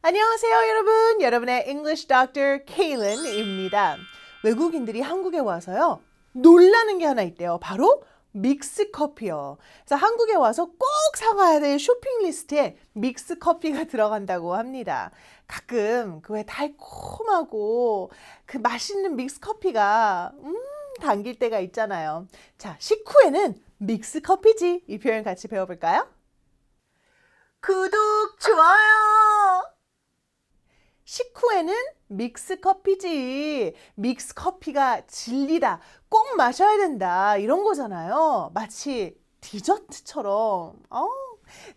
안녕하세요, 여러분. 여러분의 English Doctor Kaylin입니다. 외국인들이 한국에 와서요. 놀라는 게 하나 있대요. 바로 믹스 커피요. 그래서 한국에 와서 꼭 사가야 될 쇼핑 리스트에 믹스 커피가 들어간다고 합니다. 가끔 그 왜 달콤하고 그 맛있는 믹스 커피가 음 당길 때가 있잖아요. 자, 식후에는 믹스 커피지 이 표현 같이 배워볼까요? 구독, 좋아요! 식후에는 믹스 커피지. 믹스 커피가 진리다. 꼭 마셔야 된다. 이런 거잖아요. 마치 디저트처럼. 어.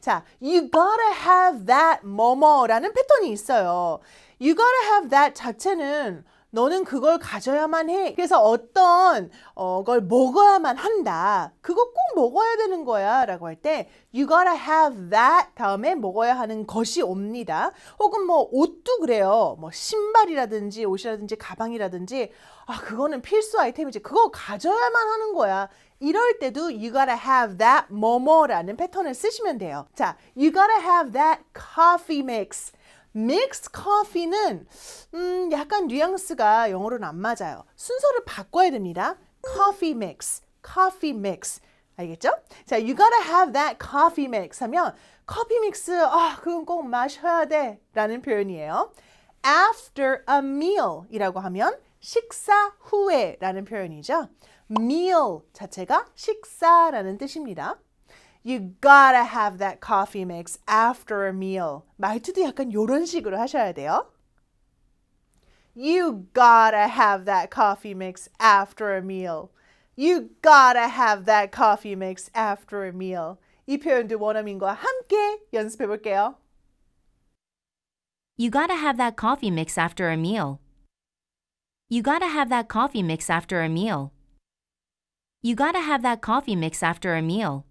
자, you gotta have that 뭐뭐라는 패턴이 있어요. you gotta have that 자체는 너는 그걸 가져야만 해. 그래서 어떤 어, 걸 먹어야만 한다. 그거 꼭 먹어야 되는 거야. 라고 할 때 you gotta have that 다음에 먹어야 하는 것이 옵니다. 혹은 뭐 옷도 그래요. 뭐 신발이라든지 옷이라든지 가방이라든지 아 그거는 필수 아이템이지. 그거 가져야만 하는 거야. 이럴 때도 you gotta have that 뭐뭐라는 패턴을 쓰시면 돼요. 자, you gotta have that coffee mix. Mixed coffee는 음, 약간 뉘앙스가 영어로는 안 맞아요. 순서를 바꿔야 됩니다. coffee mix, coffee mix. 알겠죠? 자, you gotta have that coffee mix 하면 커피 믹스 아, 그건 꼭 마셔야 돼 라는 표현이에요. after a meal 이라고 하면 식사 후에 라는 표현이죠. meal 자체가 식사라는 뜻입니다. You gotta have that coffee mix after a meal. 말투도 약간 요런 식으로 하셔야 돼요. You gotta have that coffee mix after a meal. You gotta have that coffee mix after a meal. 이 표현도 원어민과 함께 연습해 볼게요. You gotta have that coffee mix after a meal. You gotta have that coffee mix after a meal. You gotta have that coffee mix after a meal.